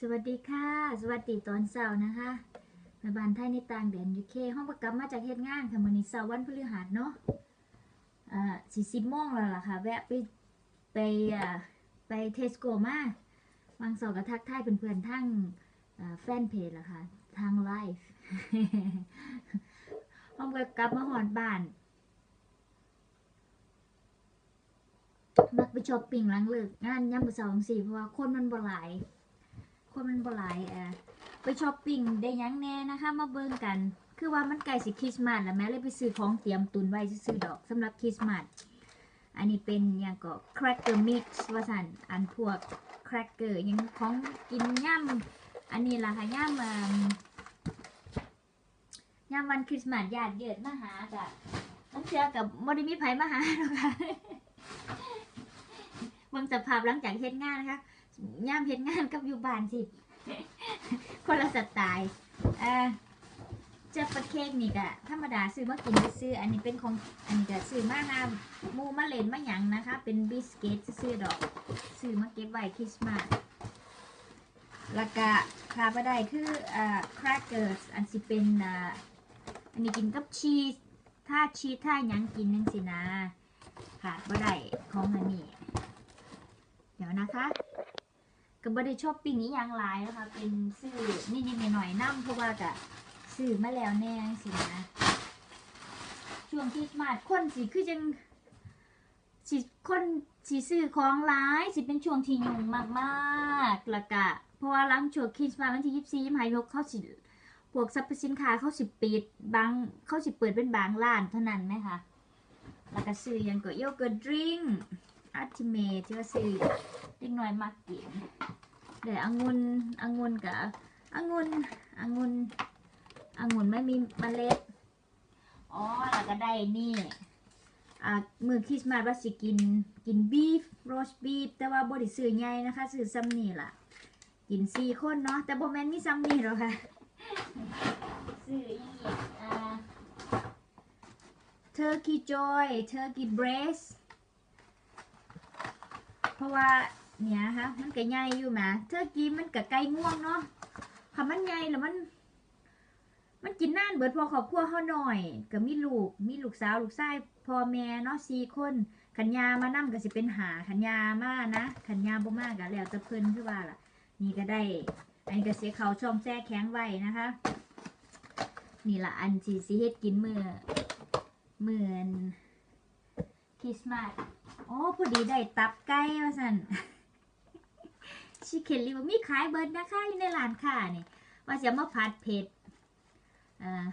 สวัสดีค่ะ สวัสดีตอนเสาร์นะคะแม่บ้านไทยในต่างแดนยูเคห้องประกับมาจากเฮ็ดงานค่ะมื้อนี้เสาร์วันพฤหัสเนาะอ่าสี่สิบโมงแล้วล่ะค่ะ แวะไปไปอ่าไปเทสโกมาบางเสาร์ก็ทักทายเพื่อนๆทั้งแฟนเพจล่ะค่ะทางไลฟ์ห้องก็กลับมาหอนบ้านมักไปช้อปปิ้งหลังเลิกงานย่ำมือเสาร์จังซี่เพราะว่าคนมันบ่หลาย คนมันบ่หลายเออไปช้อปปิ้งได้ยังแน่นะคะ มาเบิ่งกัน คือว่ามันใกล้สิคริสต์มาสแล้วแม่เลยไปซื้อของเตรียมตุนไว้ซื้อดอกสำหรับคริสต์มาสอันนี้เป็นหยังก็ cracker mix ว่าซั่นอันพวก cracker หยังของกินย่ำอันนี้ล่ะค่ะย่ำย่ำวันคริสต์มาสญาติเยิดมาหากะต้องเชื่อกับบ่ได้มีไผมาหาหรอกค่ะบิ่งสภาพหลังจากเฮ็ดงานนะคะ ย่ามเฮ็ดงานกับอยู่บ้านสิ คนละสไตล์เอ่อเจ้าปลาเค้กนี่ก็ธรรมดาซื้อมากินซื้อ อันนี้เป็นของอันนี้ก็ซื้อมาหาหมูมาเลนมาหยังนะคะ เป็นบิสกิตซื้อดอกซื้อมาเก็บไว้คริสต์มาสแล้วก็ขาบ่ได้คืออ่า crackers อันสิเป็นอ่าอันนี้กินกับชีสถ้าชีสถ้าหยังกินจังสินะขาดบ่ได้ของอันนี้ เดี๋ยวนะคะ ก็บ่ได้ชอบปิ้งนี้อย่างหลายนะคะ เป็นซื้อนิดๆหน่อยๆน้ำเพราะว่าก็ซื้อมาแล้วแน่สินะช่วงคริสต์มาสคนสิคือจังสิคนสิซื้อของหลายสิเป็นช่วงที่ยุ่งมากๆแล้วก็เพราะว่าหลังช่วงคริสต์มาสวันที่ยี่สี่ยี่ห้ายกเขาสิพวกสรรพสินค้าเขาสิปิดบางเขาสิเปิดเป็นบางร้านเท่านั้นไหมคะแล้วก็ซื้อยังก็โยเกิร์ตดริง อัลติเมทที่ว่าซื้อเด็กน้อยมากกินเดี๋ยวองุ่นองุ่นกับองุ่นองุ่นองุ่นไม่มีเมล็ดอ๋อแล้วก็ได้นี่อ่ามือคริสต์มาสว่าสิกินกินบีฟโรสบีฟแต่ว่าบริสื่อใหญ่นะคะสื่อซัมนี่ล่ะ กินสี่คนเนาะแต่โบแมนมีซัมนี่หรอคะสื่ออีกอ่า turkey joy turkey breast เพราะว่าเนี่ยค่ะมันก็ใหญ่อยู่แหมเธอกี้มันก็ไก่ง่วงเนาะคำมันใหญ่แล้วมัน มันกินน่านเบิดพอครอบครัวเขาหน่อยก็มีลูก มีลูกสาวลูกชายพ่อแม่เนาะสี่คนขันยามานั่ก็สิเป็นหาขันยามานะขันยาบ่มากก็แล้วแต่เพิ่นคือว่าล่ะ นี่ก็ได้ อันก็เสียเขาช่องแจ้แข็งไว้นะคะ นี่ละอันที่สิเฮ็ดกินมือเหมือน คริสต์มาสโอ้พอดีได้ตับไก่มาสันชิคเคนรีว่ามีขายเบิร์ดนะคะอยู่ในร้านค้านี่ว่าจะมาผัดเผ็ดอ่า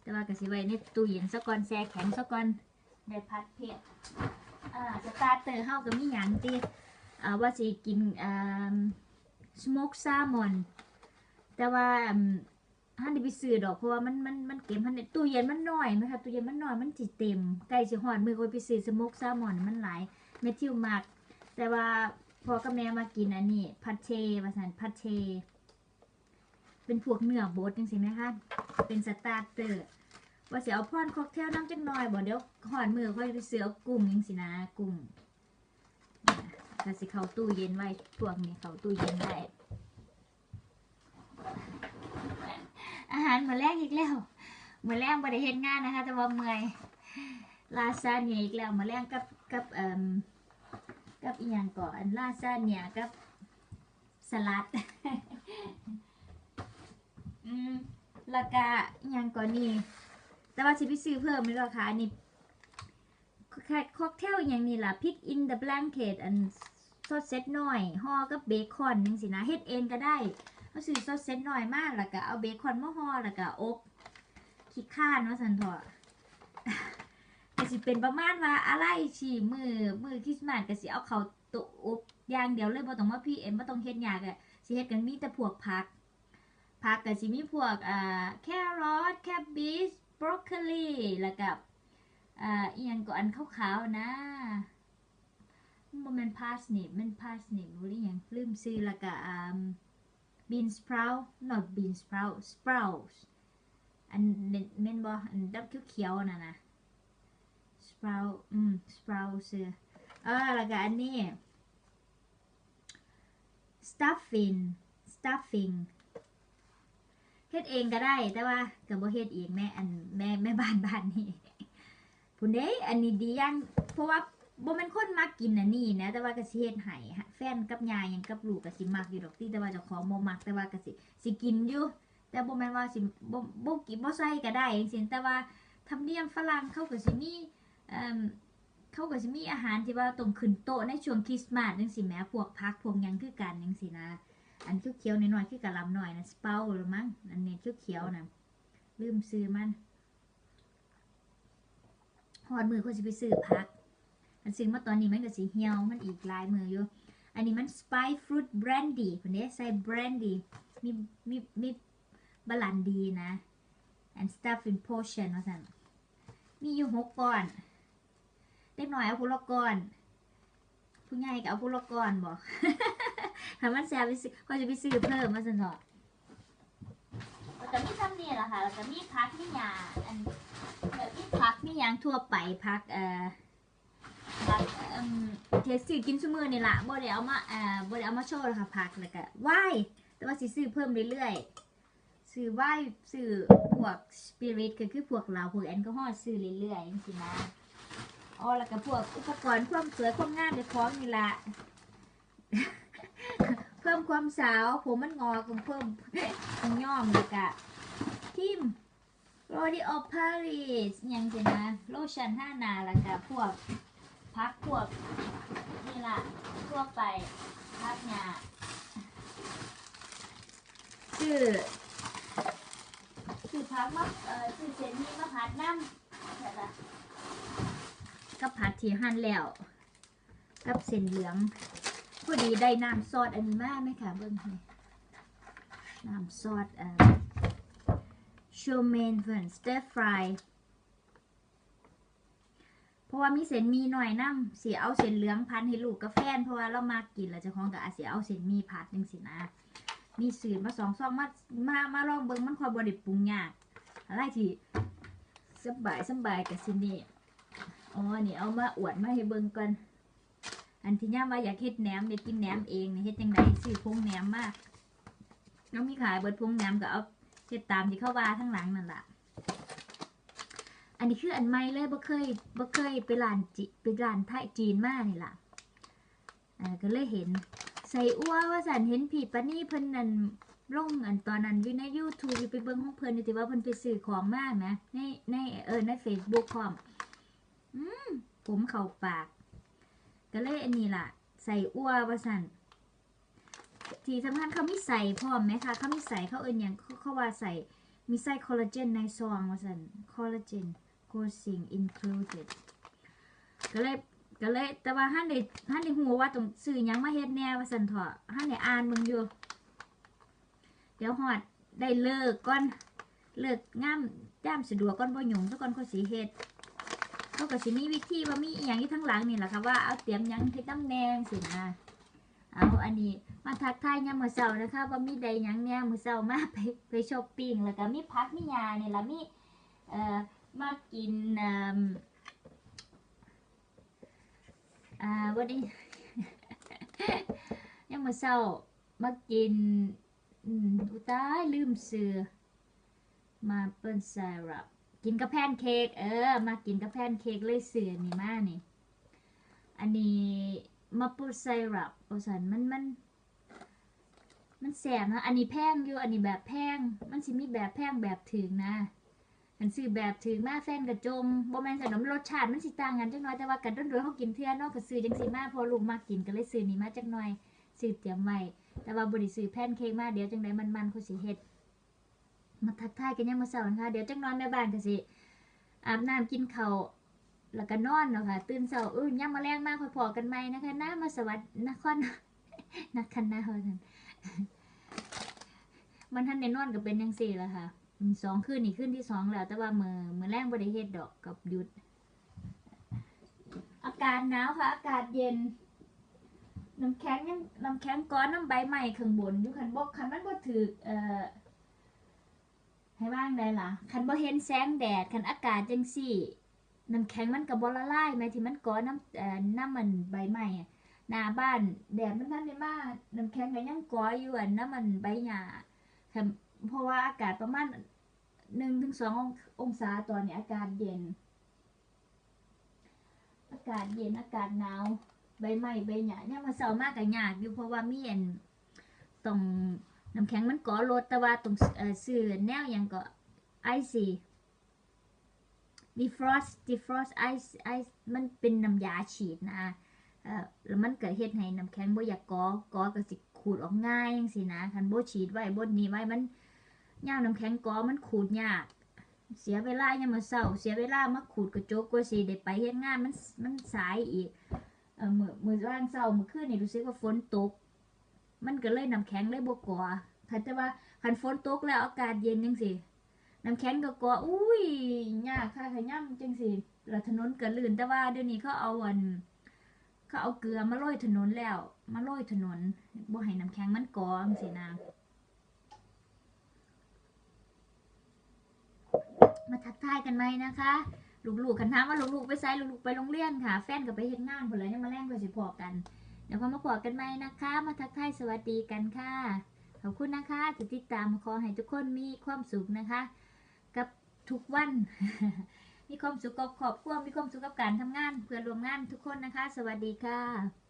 แต่ว่ากสิไว้ในตู้เย็นซะก่อนแช่แข็งซะก่อนได้ผัดเผ็ดอ่าสตาร์เตอร์เฮาก็มีหยังติอ่าว่าสิกินอ่าสโมกซามอนแต่ว่า อืมฮันได้ไปซื้อดอกเพราะว่ามันมันมันเก็บฮันในตู้เย็นมันน้อยไหมคะตู้เย็นมันน้อยมันจิเต็มใกล้สิฮอดมือก็ไปซื้อสโมกซามอนมันหลายเมทิวมากแต่ว่าพอกับแม่มากินอันนี้พัดเชว่าสันพัดเช เป็นพวกเนื้อบดจังสิไหมคะเป็นสตาร์เตอร์ว่าเสียเอาพอนค็อกเทลน้ำจักหน่อยบ่เดี๋ยวหอนมือค่อยไปเสือเอากุ้งจังสินะกุ้งก็สิเข้าตู้เย็นไว้พวกนี้เข้าตู้เย็นได้ อาหารมื้อแรกอีกแล้วมื้อแรกบ่ได้เฮ็ดงานนะคะ แต่ว่าเมื่อยลาซาเนียอีกแล้วมื้อแรกกับกับเอ่มกับอีหยังก่อนลาซาเนียกับสลัดอืมแล้วก็อีหยังก่อนนี่แต่ว่าสิไปซื้อเพิ่มนี่หรอคะอันนี้แค่ค็อกเทลอย่างนี้ล่ะพิกอินเดอะแบลงเกตอันซอสเซตหน่อยห่อกับเบคอนนึงสินะเฮ็ดเองก็ได้ เอาซื้อซอสเซตหน่อยมากแล้วก็เอาเบคอนมาห่อแล้วก็อบขี้ข้านว่าสันเถอะก็สิเป็นประมาณว่าอะไรฉีมือมือคริสต์มาสก็สิเอาเขาตุอบอย่างเดียวเลยบ่ต้องมาพี่เอ็มบ่ต้องเฮ็ดยากอะสิเฮ็ดกันมีแต่พวกผักผักก็สิมีพวกอ่าแครอทแคบบิชบรอกโคลีแล้วก็อ่าอีหยังก็อันขาวๆนะม่นพาสนิปมันพาสนิปหรืออีหยังลืมซื้อแล้วก็อ่า bean sprout not bean sprout sprouts อันเม่นบ่อันดำเขียวๆน่ะนะ sprout อืม sprout เสือเออแล้วก็อันนี้ stuffing stuffing เฮ็ดเองก็ได้ แต่ว่าก็บ่เฮ็ดเองแม่อันแม่แม่บ้านบ้านนี่พุ่นเด้ อันนี้ดีอย่างเพราะว่า บ่แม่นคนมักกินอันนี้นะ แต่ว่าก็สิเฮ็ดให้แฟนกับยายยังกับลูกก็สิมักอยู่ดอกติแต่ว่าเจ้าของบ่มักแต่ว่าก็สิสิกินอยู่แต่บ่แม่นว่าสิบ่บ่กินบ่ใส่ก็ได้จังซี่แต่ว่าธรรมเนียมฝรั่งเขาก็สิมีเอ่อเขาก็สิมีอาหารที่ว่าต้องขึ้นโต๊ะในช่วงคริสต์มาสจังซี่แหมพวกผักพวกหยังคือกันจังซี่นะ อันเขียวๆน้อยๆคือกะหลำหน่อยนะสเปาหรือมั้งอันนี้เขียวๆนะลืมซื้อมันหอดมือคนสิไปซื้อพัก อันซื้อมาตอนนี้มันก็สีเหี่ยวมันอีกหลายมืออยู่ อันนี้มันสไปฟรุตแบรนดี้คนนี้ใส่แบรนดี้มีมีมีบาลันดีนะ and stuff in potion ว่าสั่นมีอยู่หกก้อนเล็กหน่อยเอาผู้ละก้อนผู้ใหญ่ก็เอาผู้ละก้อนบอกถ้ามันแซ่บไปซื้อก็จะไปซื้อเพิ่มมาสนอแล้วก็มีซ้ำนี่แหละค่ะแล้วก็มีพักมียาอันแบบมีพักมียางทั่วไปพักเอ่อ อ่มเทสซื้อกินชั่วมือนี่ละบ่ได้เอามาเอ่อบ่ได้เอามาโชว์หรอกค่ะพักแล้วก็ไหว้แต่ว่าสิซื้อเพิ่มเรื่อยๆซื้อไหว้ซื้อพวกสปิริตก็คือพวกเราพวกแอลกอฮอล์ซื้อเรื่อยๆจังซี่นะอ๋อแล้วก็พวกอุปกรณ์ความสวยความงามในของนี่ละเพิ่มความสาว ผมมันงอคงเพิ่มมันย่อมเลยกะทิมโรดิโอพาริสยังสินะ โลชั่นห้านาแล้วก็พวก พักพวกนี่ละทั่วไปพักหยาชื่อชื่อพักมะเอ่อชื่อเจนนี่มะพัดน้ำแต่ละก็ผัดที่หั่นแล้ว กับเส้นเหลืองพอดีได้น้ำซอสอันนี้มาไหมคะเบิ้งให้น้ำซอสเอ่อชูเมนเฟิร์นสเตอร์ฟราย เพราะว่ามีเส้นมีหน่อยน้ำสียเอาเส้นเหลืองพันให้ลูกกับแฟนเพราะว่าเรามากินแล้วจะของกับอาเสียเอาเส้นมีผัดจังสินะ มีสูตรมาสองซองมามามาลองเบิ้งมันคอยบริปรุงยากอะไรที่สบายสบายกับสินี่อ๋อนี่เอามาอวดมาให้เบิ้งก่อนอันที่ย่าว่าอยากเฮ็ดแหนมอยากกินแหนมเองนี่เฮ็ดจังไดซื้อพงแหนมมาแล้วมีขายเบิดพงแหนมก็เอาเฮ็ดตามที่เข้าว่าทั้งหลังนั่นแหละ อันนี้คืออันใหม่เลยบ่เคยบ่เคยไปร้านจิไปร้านไทยจีนมานี่ล่ะอ่าก็เลยเห็น ใส่อัวว่าสันเห็นผีปะนี่เพิ่นนั่นลงอันตอนนั้นอยู่ใน YouTube อยู่ไปเบิ่งของเพิ่นอยู่ว่าเพิ่นไปซื้อของมาแหมในในเออใน Facebook พร้อมอืมผมเข้าปาก ก็เลยอันนี้ล่ะ ใส่อ้วว่าสันที่สำคัญเขามีใส่พร้อมไหมคะเขามีใส่เขาเอินอย่างเขาเขาว่าใส่มีใส่คอลลาเจนในซองว่าสันคอลลาเจน coursing included ก็เลยก็เลยแต่ว่าฮันได้ฮันได้หัวว่าต้องซื้อยังมาเฮ็ดแน่ว่าสันเถอะฮันได้อ่านมึงอยู่ เดี๋ยวหอดได้เลิกก่อนเลิกงามย่ามสะดวกก่อนบ่หยุ่งซะก่อนเขาสีเฮ็ดเขาก็สิมีวิธีว่ามีอหย่างที่ทั้งหลังนี่แหละค่ะว่าเอาเตรียมยังให้ตำแนงสินะเอาอันนี้มาทักทายยามมื้อเช้านะคะว่ามีใดยังเนี่ยมื้อเช้ามาไปไปช้อปปิ้งแล้วก็มีผักมีหญ้านี่ละมีเอ่อ มากินอ่ออ่าวันนี้ยามมื้อเช้ามากินอืมอุตายลืมซื้อมาเปิ้นไซรัปกินกับแพนเค้กเออ มากินกับแพนเค้กเลยเสือนี่มานี่อันนี้มาปูไซรัปโอสันมันมันมันแสบนะ อันนี้แพงอยู่ อันนี้แบบแพง มันสิมีแบบแพงแบบถึงนะ อันซื้อแบบถึงมาแฟนกระจมบ่แม่นขนมรสชาติมันสิต่างกันจักหน่อยแต่ว่ากันโดนๆเขากินเทื่อนอกก็ซื้อจังซี่มาพอลูกมากินก็เลยซื้อนี่มาจักหน่อยซื้อเตรียมไว้แต่ว่าบ่ได้ซื้อแพนเค้กมาเดี๋ยวจังไดมันๆเขาสิเฮ็ดมาทักทายกันยังมาสาร์นะคะเดี๋ยวจังนอนแม่บ้านก็สิอาบน้ำกินข้าวแล้วก็นอนเนาะค่ะตื่นเช้าอื้อย่ำมาแรงมากพอๆกันไหมนะคะน้ามาสวัสดีนครนักคันนาเฮาท่นมันท่านในนอนก็เป็นยังสี่ล้วค่ะ สองคืนนี่คืนที่สองแล้ว แต่ว่ามือมือแรงบริเฮ็ดดอกกับหยุด อากาศหนาวค่ะ อากาศเย็นน้ำแข็งยังน้ำแข็งก้อนน้ำใบใหม่ข้างบนอยู่คันบกคันมันบ่ถือเอ่อให้ว่างได้ล่ะคันบ่เห็นแสงแดดคันอากาศจังซี่น้ำแข็งมันก็บ่ละลายแม้ที่มันก่อนน้ำเอ่อน้ำมันใบไม้หน้าบ้านแดดมันทันได้มาน้ำแข็งก็ยังก่ออยู่อันน้ำมันใบหญ้าค่ะ เพราะว่าอากาศประมาณหนึ่งถึงสององศาตอนนี้อากาศเย็น อากาศเย็นอากาศหนาวใบไม้ใบหญ้าเนี่ยมมาเสามากก็ยากอยู่เพราะว่ามีอันตรงน้ำแข็งมันก่อรถแต่ว่าตรงเอ่อซื้อแนวยังก็ไอซี defrost defrost ice ice มันเป็นน้ำยาฉีดนะเออแล้วมันเก็เฮ็ดให้น้ำแข็งบ่อยากก่อก่อก็สิขูดออกง่ายจังซี่นะคันโบฉีดไว้บ่นี้ไว้มัน ยามน้ำแข็งก่อมันขูดยาก เสียเวลายามมื้อเช้า เสียเวลามาขูดกระจกกว่าสิได้ไปเฮ็ดงานมันมันสายอีกเออมือมื้อว่างเช้ามื้อคืนนี่รู้สึกว่าฝนตก มันก็เลยน้ำแข็งเลยบ่ก่อคันแต่ว่าคันฝนตกแล้วอากาศเย็นจังซี่น้ำแข็งก็กลัวอุ้ยยากค่ะขย่ำจังสิแล้วถนนก็ลื่นแต่ว่าเดี๋ยวนี้เขาเอาอันเขาเอาเกลือมาโรยถนนแล้ว มาโรยถนนบ่ให้น้ำแข็งมันกอจังสินะ มาทักทายกันไหมนะคะลูกๆกันถามว่าลูกๆไปไสลูกๆไปโรงเรียนค่ะ แฟนก็ไปเฮ็ดงานพุ่นแล้วยังมาแล่งก็สิพอกันเดี๋ยวพอมาพอกันไหมนะคะ มาทักทายสวัสดีกันค่ะขอบคุณนะคะที่ติดตามขอให้ทุกคนมีความสุขนะคะ กับทุกวัน มีความสุขกับครอบครัวมีความสุขกับการทำงาน เพื่อรวมงานทุกคนนะคะ สวัสดีค่ะ